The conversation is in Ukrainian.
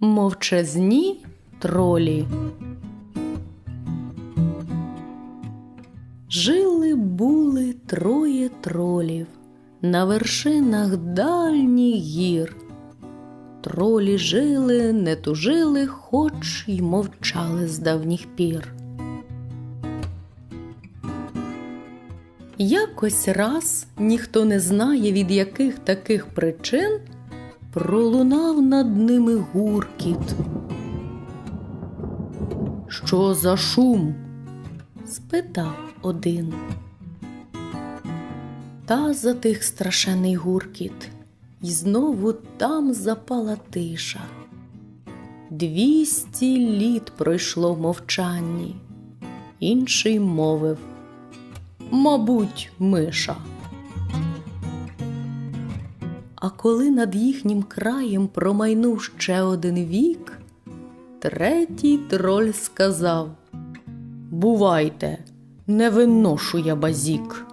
Мовчазні тролі. Жили були троє тролів на вершинах дальніх гір. Тролі жили, не тужили, хоч й мовчали з давніх пір. Якось раз ніхто не знає, від яких таких причин пролунав над ними гуркіт. Що за шум? спитав один. Та затих страшений гуркіт, і знову там запала тиша. Двісті літ пройшло в мовчанні. Інший мовив Мабуть, миша. А коли над їхнім краєм промайнув ще один вік, третій троль сказав Бувайте, не виношу я базік.